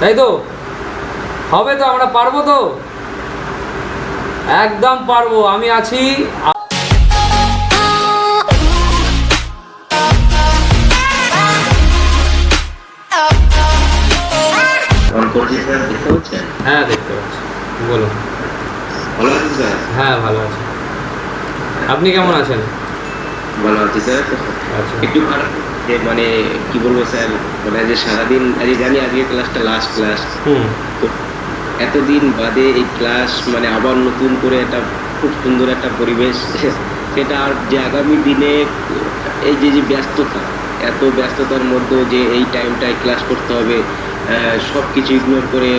তাই তো? হবে তো আমরা পারব তো? একদম পারব আমি আছি। হ্যাঁ দেখতে পাচ্ছি। বলুন। হ্যাঁ ভালো আছি। আপনি কেমন আছেন? ভালো আছি স্যার। আচ্ছা। একটু খারাপ। যে মানে কি বলব স্যার মানে যে সারাদিন আজ জানি আজকে ক্লাসটা লাস্ট ক্লাস এতদিন বাদে এই ক্লাস মানে আবার নতুন করে একটা খুব সুন্দর একটা পরিবেশ সেটা আর যে আগামী দিনে এই যে যে ব্যস্ততা এত ব্যস্ততার মধ্যে যে এই টাইমটায় ক্লাস করতে হবে সব কিছু ইগনোর করে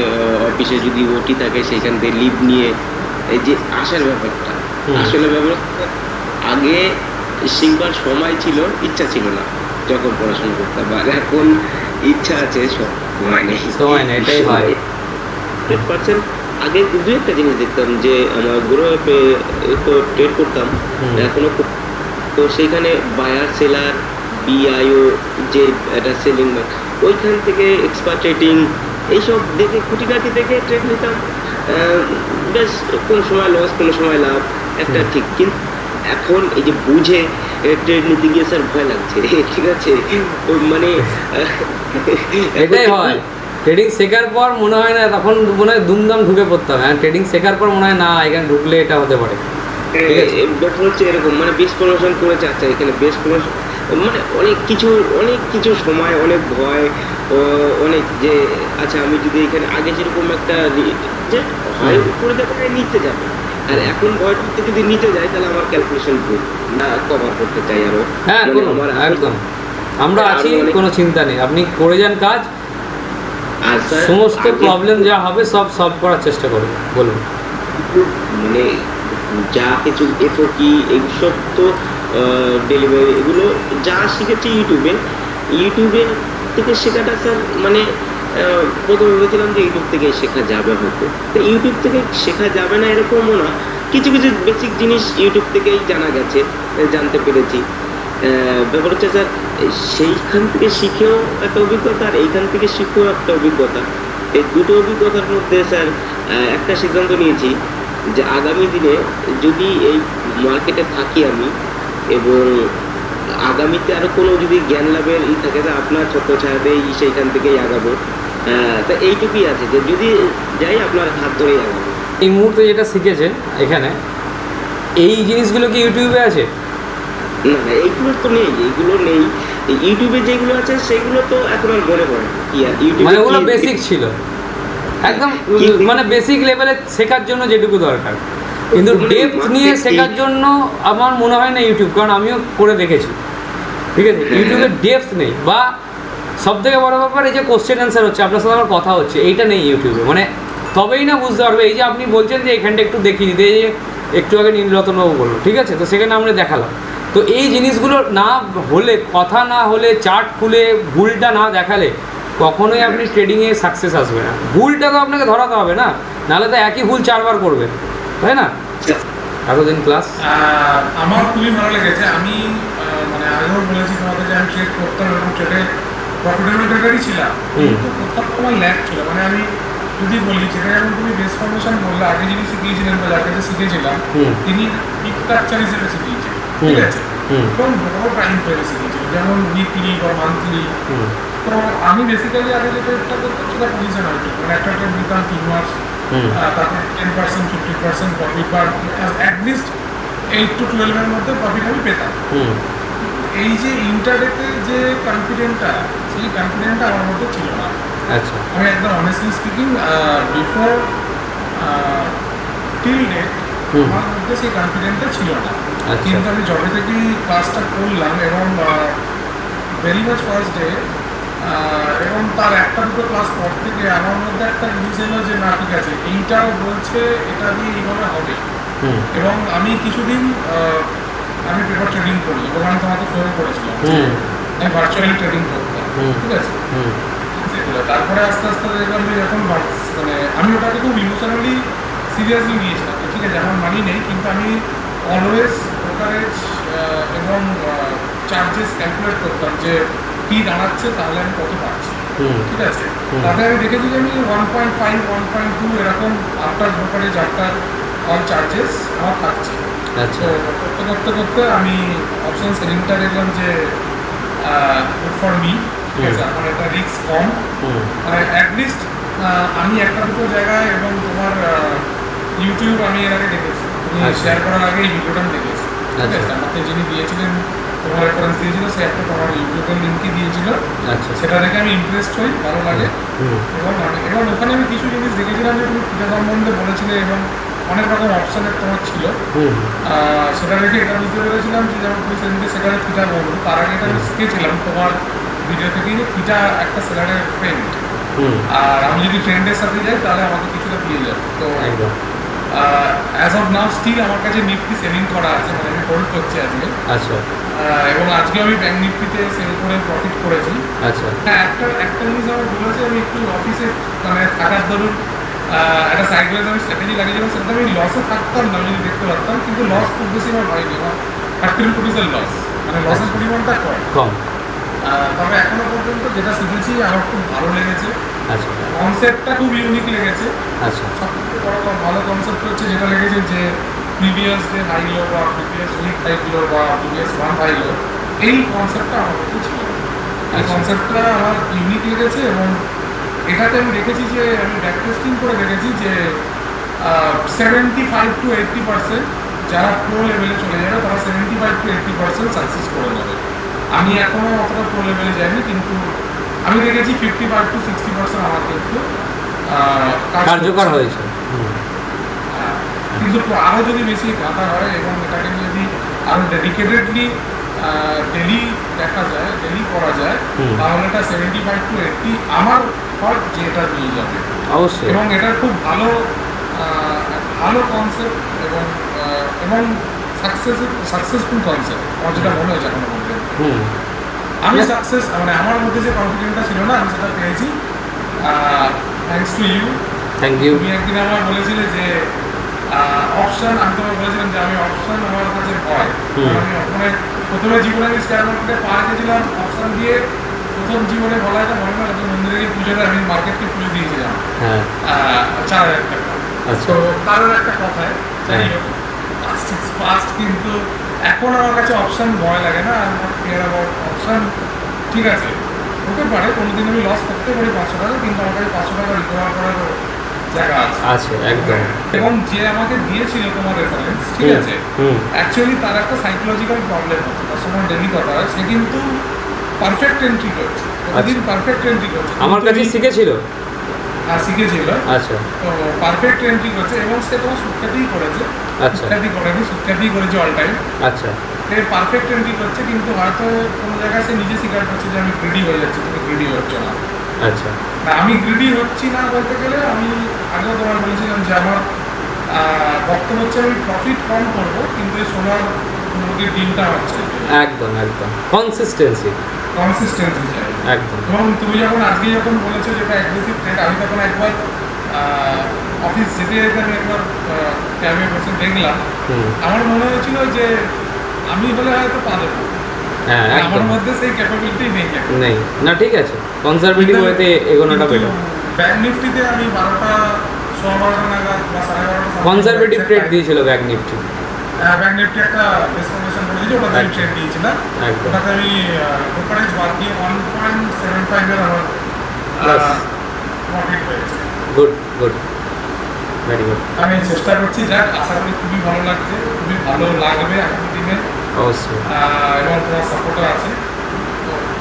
অফিসে যদি ওটি থাকে সেখান থেকে লিভ নিয়ে এই যে আসার ব্যাপারটা। আসলে ব্যাপারটা আগে শিখবার সময় ছিল ইচ্ছা ছিল না। যখন পড়াশোনা করতাম আর এখন ইচ্ছা আছে সব সময় নেই সময় নেই, এটাই হয়। হান্ড্রেড পার্সেন্ট আগে দু একটা জিনিস দেখতাম যে আমার গ্রো অ্যাপে তো ট্রেড করতাম এখনও তো সেইখানে বায়ার সেলার বিআইও যে একটা সেলিং ওইখান থেকে এক্সপার্ট ট্রেডিং এইসব দেখে খুঁটিনাটি দেখে ট্রেড নিতাম। আহ, বেশ কোনো সময় লস কোনো সময় লাভ একটা ঠিক। কিন্তু এখন এই যে বুঝে ট্রেড নিতে গিয়ে স্যার ভয় লাগছে ঠিক আছে? মানে এটাই হয়। ট্রেডিং শেখার পর মনে হয় না তখন মনে হয় দুমদাম ঢুকে পড়তাম হ্যাঁ ট্রেডিং শেখার পর মনে হয় না এখানে ঢুকলে এটা হতে পারে। ব্যাপার হচ্ছে এরকম মানে বেশ প্রমোশন করেছে আচ্ছা এখানে বেশ প্রমোশন মানে অনেক কিছু অনেক কিছু সময় অনেক ভয় অনেক যে আচ্ছা আমি যদি এখানে আগে যেরকম একটা হয়। করে দেবো নিতে যাবে। আর এখন ভয়টাতে যদি নিতে যাই তাহলে আমার ক্যালকুলেশন ভুল না কভার করতে চাই আরও। হ্যাঁ মানে একদম। আমরা আছি কোনো চিন্তা নেই। আপনি করে যান কাজ। আর সমস্ত প্রবলেম যা হবে সব সলভ করার চেষ্টা করুন। বলুন। মানে যা কিছু এফওকি এইসব তো ডেলিভারি এগুলো যা শিখেছি ইউটিউবে ইউটিউবে থেকে শেখাটা স্যার মানে প্রথমে ভেবেছিলাম যে ইউটিউব থেকে শেখা যাবে হয়তো। তো ইউটিউব থেকে শেখা যাবে না এরকমও না। কিছু কিছু বেসিক জিনিস ইউটিউব থেকেই জানা গেছে জানতে পেরেছি। ব্যাপার হচ্ছে স্যার সেইখান থেকে শিখেও একটা অভিজ্ঞতা আর এইখান থেকে শিখেও একটা অভিজ্ঞতা। এই দুটো অভিজ্ঞতার মধ্যে স্যার একটা সিদ্ধান্ত নিয়েছি যে আগামী দিনে যদি এই মার্কেটে থাকি আমি এবং আগামীতে আরও কোনো যদি জ্ঞান লাভের ই থাকে তো আপনার ছোট ছায়াতেই সেইখান থেকেই আগাবো। তা এইটুকুই আছে যে যদি যাই আপনার হাত ধরেই আগাবো এই মুহূর্তে যেটা শিখেছেন এখানে এই জিনিসগুলো কি ইউটিউবে আছে? না না এইগুলো তো নেই এইগুলো নেই। ইউটিউবে যেগুলো আছে সেগুলো তো এখন আর মনে পড়ে না। কি আর ইউটিউবে মানে ওগুলো বেসিক ছিল। একদম মানে বেসিক লেভেলে শেখার জন্য যেটুকু দরকার। কিন্তু মানে ডেপথ নিয়ে শেখার জন্য আমার মনে হয় না ইউটিউব কারণ আমিও করে দেখেছি। ঠিক আছে? হ্যাঁ। ইউটিউবে ডেপথ নেই বা সব থেকে বড় ব্যাপার এই যে কোশ্চেন অ্যান্সার হচ্ছে, আপনার সাথে আমার কথা হচ্ছে, এইটা নেই ইউটিউবে মানে তবেই না বুঝতে পারবে, এই যে আপনি বলছেন যে এখানটা একটু দেখিয়ে দিতে যে একটু আগে নীলরতনবাবু বলল, ঠিক আছে? তো সেখানে আমরা দেখালাম। তো এই জিনিসগুলো না হলে, কথা না হলে চার্ট খুলে, ভুলটা না দেখালে, কখনোই আপনি ট্রেডিংয়ে সাকসেস আসবে না। ভুলটা তো আপনাকে ধরাতে হবে না, নাহলে তো একই ভুল চারবার করবেন তাই না? এতদিন ক্লাস আমার খুবই ভালো লেগেছে। আমি মানে আগেও বলেছি তোমাকে যে আমি ট্রেড করতাম এবং ট্রেডে প্রফিটেবল ট্রেডারই ছিলাম। কিন্তু কোথাও আমার ল্যাক ছিল। মানে আমি যদি বলি যেটা যেমন তুমি বেস ফর্মেশন বললে আগে যিনি শিখিয়েছিলেন বা যার কাছে শিখেছিলাম তিনি স্ট্রাকচার হিসেবে শিখিয়েছিলেন ঠিক আছে? এবং বড় টাইম ফ্রেমে শিখিয়েছিলেন যেমন উইকলি বা মান্থলি তো আমি বেসিক্যালি আগে যে ট্রেডটা করতাম সেটা মানে একটা ট্রেড দিতাম তিন মাস তারপর ten percent fifty percent profit বা অ্যাটলিস্ট এইট টু টুয়েলভের মধ্যে প্রফিট আমি পেতাম। এই যে ইন্টারনেটে যে কনফিডেন্টটা সেই কনফিডেন্টটা আমার মধ্যে ছিল না। আচ্ছা। আমি একদম honestly speaking before till date. আমার মধ্যে সেই কনফিডেন্টটা ছিল না। আচ্ছা। কিন্তু আমি যবে থেকে ক্লাসটা করলাম এবং ভেরি মাচ ফার্স্ট ডে এবং তার একটা দুটো ক্লাস পর থেকে আমার মধ্যে একটা জিনিস এলো যে না ঠিক আছে এইটাও বলছে এটা দিয়ে এইভাবে হবে। এবং আমি কিছুদিন আমি পেপার ট্রেডিং করি। এবং আমি তোমাকে ফোন করেছিলাম আমি ভার্চুয়ালি ট্রেডিং করতাম। ঠিক আছে? সেগুলো। তারপরে আস্তে আস্তে দেখলাম যে যখন মানে আমি ওটাকে খুব ইমোশনালি সিরিয়াসলি নিয়েছিলাম ঠিক আছে আমার মানি নেই কিন্তু আমি অলওয়েজ ব্রোকারেজ এবং চার্জেস ক্যালকুলেট করতাম যে কী দাঁড়াচ্ছে তাহলে আমি কত পাচ্ছি। ঠিক আছে। তাতে আমি দেখেছি যে আমি one point five one point two এরকম after brokerage after all charges আমার থাকছে। আচ্ছা। করতে করতে করতে আমি অপশন সেলিংটা দেখলাম যে গুড ফর মি ঠিক আছে? আমার একটা রিস্ক কম। মানে অ্যাটলিস্ট আমি একটা দুটো জায়গায় এবং তোমার ইউটিউব আমি এর আগে দেখেছি। তুমি আচ্ছা। শেয়ার করার আগে এই ভিডিওটা আমি দেখেছি। ঠিক আচ্ছা। আছে আমাকে যিনি দিয়েছিলেন তোমার রেফারেন্স দিয়েছিল সে একটা তোমার ইউটিউবের লিঙ্কই দিয়েছিল। আচ্ছা। সেটা দেখে আমি ইমপ্রেসড হই ভালো লাগে। এবং আমি এবং ওখানে আমি কিছু জিনিস দেখেছিলাম যে তুমি পিঠা সম্বন্ধে বলেছিলে এবং অনেক রকম অপশনের তোমার ছিল। সেটা দেখে এটা বুঝতে পেরেছিলাম যে যেমন তুমি সেদিনকে সেখানে থিটা বলব তার আগে এটা আমি শিখেছিলাম তোমার ভিডিও থেকেই যে থিটা একটা সেলারের ফ্রেন্ড আর আমি যদি ফ্রেন্ডের সাথে যাই তাহলে আমাকে কিছুটা দিয়ে যাবে। তো অ্যাজ অফ নাও স্টিল আমার কাছে নিফটি সেলিং করা আছে মানে আমি হোল্ড করছি আজকে। আচ্ছা। এবং আজকে আমি ব্যাংক নিফটিতে সেল করে প্রফিট করেছি। আচ্ছা। হ্যাঁ একটা একটা জিনিস আমার বলেছে আমি একটু অফিসে মানে থাকার ধরুন একটা সাইড ওয়াইজ আমি স্ট্র্যাটেজি লাগিয়েছিলাম সেটা আমি লসে থাকতাম না আমি যদি দেখতে পারতাম কিন্তু লস খুব বেশি আমার হয়নি আমার থার্টি রুপিসের লস মানে লসের পরিমাণটা কম। কম। তবে এখনও পর্যন্ত যেটা শিখেছি আমার খুব ভালো লেগেছে। আচ্ছা। কনসেপ্টটা খুব ইউনিক লেগেছে। আচ্ছা। সবথেকে বড় ভালো কনসেপ্ট হচ্ছে যেটা লেগেছে যে প্রিভিয়াস ডে হাই লো বা প্রিভিয়াস উইক হাই লো বা প্রিভিয়াস ওয়ান হাই লো এই কনসেপ্টটা আমার মধ্যে ছিল। এই আচ্ছা। কনসেপ্টটা আমার ইউনিক লেগেছে এবং এটাতে আমি দেখেছি যে আমি ব্যাক টেস্টিং করে দেখেছি যে seventy five to eighty percent যারা প্রো লেভেলে চলে যাবে তারা seventy five to eighty percent success করে নেবে। আমি এখনও অতটা প্রো লেভেলে যাইনি কিন্তু আমি দেখেছি fifty five to sixty percent আমার কিন্তু কার্যকর হয়েছে। হ্যাঁ, কিন্তু আরও যদি বেশি গাঁথা হয় এবং এটাকে যদি আরও ডেডিকেটেডলি ডেলি দেখা যায় ডেলি করা যায়। তাহলে এটা সেভেন্টি ফাইভ টু এইটটি আমার থট যে এটা নিয়ে যাবে। অবশ্যই। এবং এটা খুব ভালো ভালো কনসেপ্ট এবং এবং সাকসেস সাকসেসফুল কনসেপ্ট আমার যেটা মনে হয়েছে এখনও পর্যন্ত। আমি সাকসেস মানে আমার মধ্যে যে কনফিডেন্টটা ছিল না আমি সেটা পেয়েছি। Thanks to you thank you তুমি একদিন আমার বলেছিলে যে অপশন আমি তোমার বলেছিলাম যে আমি অপশন আমার কাছে ভয়। আমি ওখানে প্রথমে জীবনে আমি শেয়ার মার্কেটে পা রেখেছিলাম অপশন দিয়ে প্রথম জীবনে বলা এটা মনে হয় মন্দিরে গিয়ে পুজোটা আমি মার্কেটকে পুজো দিয়েছিলাম। হ্যাঁ। চার হাজার টাকা। আচ্ছা। তো কারোর একটা কথায় যাই হ্যাঁ। হোক ফার্স্ট কিন্তু এখন আমার কাছে অপশন ভয় লাগে না আমার ফিয়ার অ্যাবাউট অপশন ঠিক আছে। হতে পারে কোনোদিন আমি লস করতে পারি পাঁচশো টাকা কিন্তু আমার কাছে পাঁচশো টাকা রিকভার করারও জায়গা আছে। আছে একদম। এবং যে আমাকে দিয়েছিল তোমার রেফারেন্স ঠিক আছে অ্যাকচুয়ালি তার একটা সাইকোলজিক্যাল প্রবলেম হচ্ছে তার সময় ডেলি কথা হয়। সে কিন্তু পারফেক্ট এন্ট্রি করছে। প্রতিদিন পারফেক্ট এন্ট্রি করছে। আমার কাছে শিখেছিল? হ্যাঁ শিখেছিল। আচ্ছা। তো পারফেক্ট এন্ট্রি করছে এবং সে তোমার সুখ্যাতিই করেছে। আচ্ছা। সুখ্যাতি করেনি সুখ্যাতিই করেছে অল টাইম আচ্ছা। সে পারফেক্ট এন্ট্রি করছে কিন্তু হয়তো কোনো জায়গায় সে নিজে স্বীকার করছে যে আমি গ্রিডি হয়ে যাচ্ছি তুমি গ্রিডি হচ্ছ না। আচ্ছা। না, আমি গ্রিডি হচ্ছি না বলতে গেলে আমি আগেও তোমার বলেছিলাম যে আমার বক্তব্য হচ্ছে আমি প্রফিট কম করব কিন্তু এই সোনার মুরগির ডিমটা হচ্ছে একদম একদম। কনসিস্টেন্সি কনসিস্টেন্সি চাই একদম। এবং তুমি যখন আজকে যখন বলেছ যেটা অ্যাগ্রেসিভ ট্রেড আমি তখন একবার অফিস যেতে যেতে আমি একবার ক্যাবে বসে দেখলাম। আমার মনে হয়েছিল যে আমি হলে হয়তো পা দেবো। হ্যাঁ আমার মধ্যে সেই ক্যাপাবিলিটি নেই নেই। না ঠিক আছে। কনজারভেটিভ ওয়েতে এগোনোটা বেটার ব্যাংক নিফটিতে আমি বারোটা সোয়া বারোটা নাগাদ বা সাড়ে বারোটা কনজারভেটিভ ট্রেড দিয়েছিল ব্যাক নিফটি ব্যাংক নিফটি একটা ডিসকাউন্টেশন করেছিল ওটাতে আমি ট্রেড দিয়েছিলাম। ওটাতে আমি ব্রোকারেজ বাদ দিয়ে ওয়ান পয়েন্ট সেভেন ফাইভের আমার প্রফিট হয়েছে। গুড গুড ভেরি গুড আমি চেষ্টা করছি যাক আশা করি খুবই ভালো লাগছে খুবই ভালো লাগবে আগামী দিনে। অবশ্যই। এবং তোমার সাপোর্টও আছে।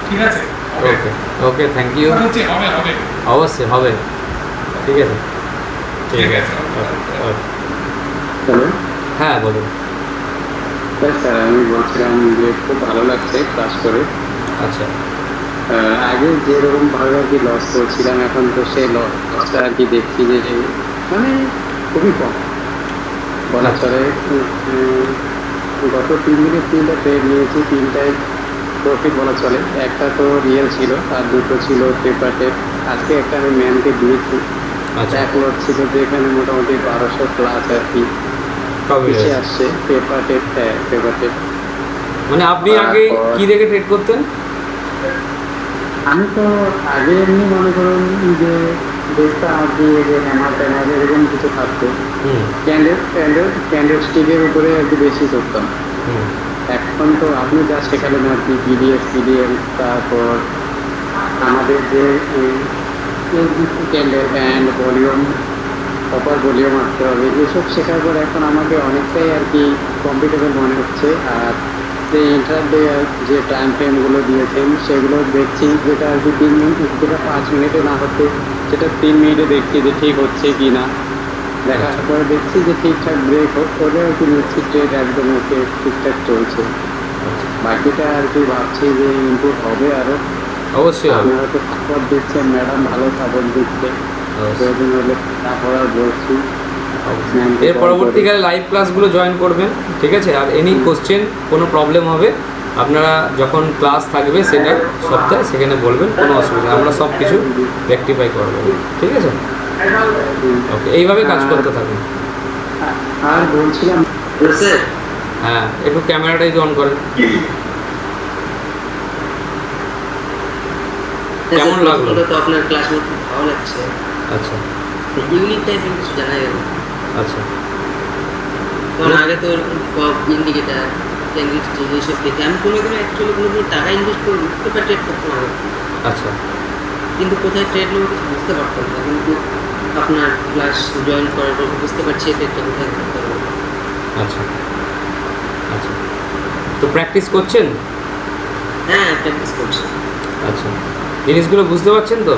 ঠিক আছে ওকে ওকে থ্যাংক ইউ হচ্ছে হবে হবে। অবশ্যই হবে। ঠিক আছে। ঠিক আছে। হ্যালো হ্যাঁ বলুন। স্যার আমি বলছিলাম যে খুব ভালো লাগছে ক্লাস করে। আচ্ছা। আগে যেরকম ভাবে আর কি লস করছিলাম এখন তো সেই লসটা আর কি দেখছি যে মানে খুবই কম। বলা আচ্ছা। চলে উম, গত তিন দিনে তিনটা ট্রেড নিয়েছি তিনটায় প্রফিট বলা চলে। একটা তো রিয়েল ছিল আর দুটো ছিল পেপার টেপ আজকে একটা আমি ম্যানকে দিয়েছি। আচ্ছা। এক লট ছিল যেখানে মোটামুটি বারোশো প্লাস আর কি। এসে আসছে পেপার টেপ হ্যাঁ পেপার টেপ মানে আপনি আগে কি দেখে ট্রেড করতেন? আমি তো আগে এমনি মনে করুন যে দেখতাম আর কি যে হ্যামার ট্যামার এরকম কিছু থাকতো। ক্যান্ডেল ক্যান্ডেল ক্যান্ডেল স্টিকের উপরে আর কি বেশি করতাম এখন তো আপনি যা শেখালেন আর কি পিডিএফ পিডিএফ তারপর আমাদের যে candle and volume proper volume আসতে হবে এসব শেখার পর এখন আমাকে অনেকটাই আর কি কমফর্টেবল মনে হচ্ছে। আর যে ইন্টারডে যে টাইম ফ্রেমগুলো দিয়েছেন সেগুলো দেখছি যেটা আর কি তিন মিনিট যেটা পাঁচ মিনিটে না হচ্ছে সেটা তিন মিনিটে দেখছি যে ঠিক হচ্ছে কি না। দেখার পরে দেখছি যে ঠিকঠাক ব্রেক করে আর কি নিচ্ছি ট্রেড একদম ওকে ঠিকঠাক চলছে। বাকিটা আর কি ভাবছি যে ইম্প্রুভ হবে আরও। অবশ্যই হবে। আপনারা তো সাপোর্ট দিচ্ছেন ম্যাডাম ভালো সাপোর্ট দিচ্ছে। প্রয়োজন হলে পড়ার বলছি। এর পরবর্তীকালে লাইভ ক্লাসগুলো জয়েন করবেন ঠিক আছে? আর এনি কোশ্চেন কোনো প্রবলেম হবে আপনারা যখন ক্লাস থাকবে সেটা সপ্তাহে সেখানে বলবেন কোনো অসুবিধা আমরা সব কিছু রেক্টিফাই করব ঠিক আছে? ওকে এইভাবে কাজ করতে থাকুন। আর বলছিলাম হ্যাঁ একটু ক্যামেরাটা যদি অন করেন। কেমন লাগল? তো আপনার ক্লাস ভালো লাগছে। আচ্ছা। ইউনিক টাইপের কিছু জানা গেল আচ্ছা। কারণ আগে তো সব ইন্ডিকেটার এইসব দেখে আমি কোনো দিনও অ্যাকচুয়ালি কোনো দিন টাকা ইনভেস্ট করে ট্রেড করতাম আগে আচ্ছা। কিন্তু কোথায় ট্রেড নেব কিছু বুঝতে পারতাম না কিন্তু আপনার ক্লাস জয়েন করার পর বুঝতে পারছি এই ট্রেডটা কোথায় করতে হবে। আচ্ছা। আচ্ছা। তো প্র্যাকটিস করছেন? হ্যাঁ প্র্যাকটিস করছি। আচ্ছা। জিনিসগুলো বুঝতে পারছেন তো?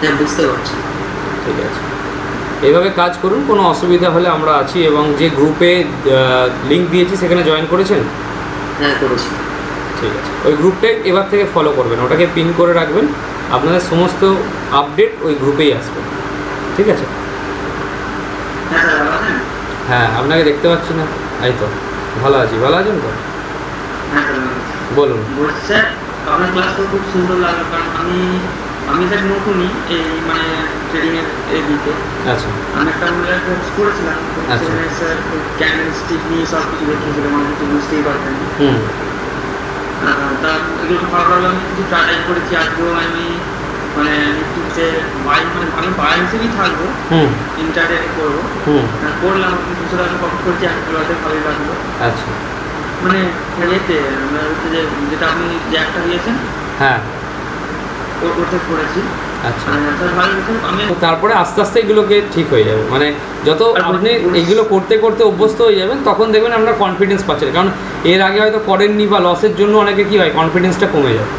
হ্যাঁ বুঝতে পারছি। ঠিক আছে। এইভাবে কাজ করুন কোনো অসুবিধা হলে আমরা আছি এবং যে গ্রুপে লিংক দিয়েছি সেখানে জয়েন করেছেন? হ্যাঁ করেছি। ঠিক আছে। ওই গ্রুপটাই এবার থেকে ফলো করবেন ওটাকে পিন করে রাখবেন আপনাদের সমস্ত আপডেট ওই গ্রুপেই আসবে। ঠিক আছে? হ্যাঁ আছেন? হ্যাঁ আপনাকে দেখতে পাচ্ছি না। এই তো ভালো আছি। ভালো আছেন তো? হ্যাঁ বলুন। আপনার ক্লাস তো খুব সুন্দর লাগল কারণ আমি আমি স্যার নতুনই এই মানে ট্রেডিং এর এই দিকে আচ্ছা। আমি একটা অনলাইন কোর্স করেছিলাম আচ্ছা। সেখানে স্যার ক্যান্ডেল স্টিক নিয়ে সব কিছু দেখিয়েছিল মানে কিছু বুঝতেই পারতেন তা এগুলো ভালো ভালো আমি কিছু ট্রাই করেছি আজকেও আমি মানে নিফটিতে বাই মানে আমি বাই হিসেবেই থাকব হুম। ইন্টারডে করব। হুম। করলাম দুশো টাকা কম করেছি এক কিলোতে ভালোই লাগল। আচ্ছা। মানে ইয়েতে মানে হচ্ছে যে যেটা আপনি যে একটা দিয়েছেন হ্যাঁ। ও- ওতে করেছি। আচ্ছা। তো তারপরে আস্তে আস্তে এগুলোকে ঠিক হয়ে যাবে। মানে যত আপনি এগুলো করতে করতে অভ্যস্ত হয়ে যাবেন তখন দেখবেন আপনার কনফিডেন্স পাচ্ছেন কারণ এর আগে হয়তো করেননি বা লসের জন্য অনেকে কী হয় কনফিডেন্সটা কমে যায়।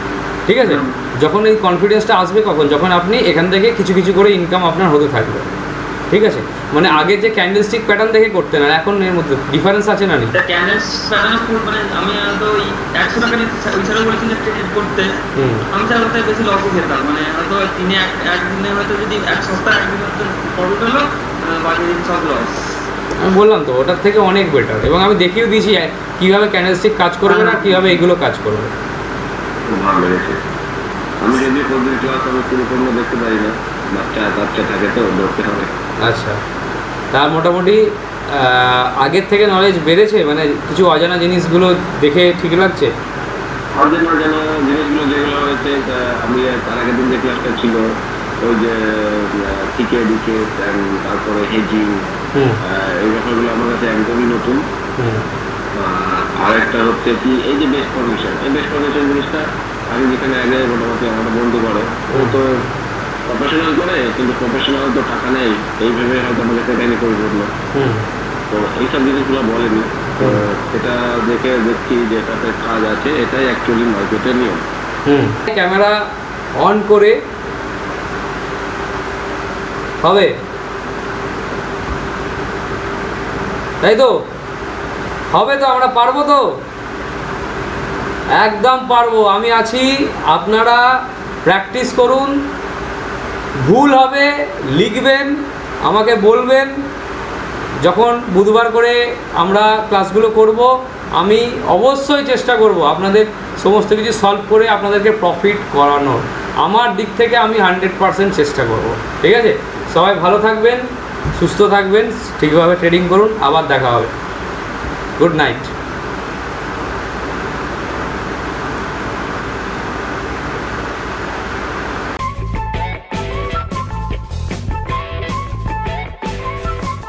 ঠিক আছে? যখন এই কনফিডেন্সটা আসবে কখন? যখন আপনি এখান থেকে কিছু কিছু করে ইনকাম আপনার হতে থাকবে। ঠিক আছে? মানে আগে যে ক্যান্ডেলস্টিক প্যাটার্ন দেখে করতেন আর এখন এর মধ্যে ডিফারেন্স আছে না ক্যান্ডেল প্যাটার্ন মানে আমি হয়তো ওই একশো টাকা ওই বলেছেন যে ট্রেড করতে আমি স্যার ওটাই বেশি লসে খেতাম? মানে হয়তো দিনে এক একদিনে হয়তো যদি এক সপ্তাহ একদিন হয়তো প্রফিট হলো বাকি দিন সব লস আমি বললাম তো ওটার থেকে অনেক বেটার এবং আমি দেখিয়েও দিয়েছি কীভাবে ক্যান্ডেলস্টিক কাজ করবে না কীভাবে এগুলো কাজ করবে। ভালো লেগেছে। আমি যদি প্রতিদিন ক্লাস আমি পুরোপূর্ণ দেখতে পারি না। বাচ্চা বাচ্চা থাকে তো ধরতে হবে। আচ্ছা। তার মোটামুটি আগের থেকে নলেজ বেড়েছে? মানে কিছু অজানা জিনিসগুলো দেখে ঠিক লাগছে? আমাদের না যেন জিনিসগুলো যেগুলো হয়েছে আমি তার আগের দিন যে ক্লাসটা ছিল ওই যে টিকে দিকে তারপরে হেজিং হুম। এই ব্যাপারগুলো আমার কাছে একদমই নতুন। হুম। আর একটা হচ্ছে কি এই যে বেস্ট পারমিশন এই বেস্ট পারমিশন জিনিসটা আমি যেখানে আগে মোটামুটি আমার বন্ধু করে ও তো প্রফেশনাল করে কিন্তু প্রফেশনাল তো টাকা নেই। এইভাবে হয়তো আমাকে সেখানে করে করল তো এইসব জিনিসগুলো বলেনি। তো এটা দেখে দেখছি যে এটাতে কাজ আছে এটাই অ্যাকচুয়ালি মার্কেটের নিয়ম। হুম। ক্যামেরা অন করে হবে। তাই তো? হবে তো আমরা পারব তো? একদম পারব। আমি আছি আপনারা প্র্যাকটিস করুন। ভুল হবে, লিখবেন, আমাকে বলবেন। যখন বুধবার করে আমরা ক্লাসগুলো করব, আমি অবশ্যই চেষ্টা করব আপনাদের সমস্ত কিছু সলভ করে আপনাদেরকে প্রফিট করানোর। আমার দিক থেকে আমি হান্ড্রেড পারসেন্ট চেষ্টা করব, ঠিক আছে? সবাই ভালো থাকবেন, সুস্থ থাকবেন, ঠিকভাবে ট্রেডিং করুন, আবার দেখা হবে। Good night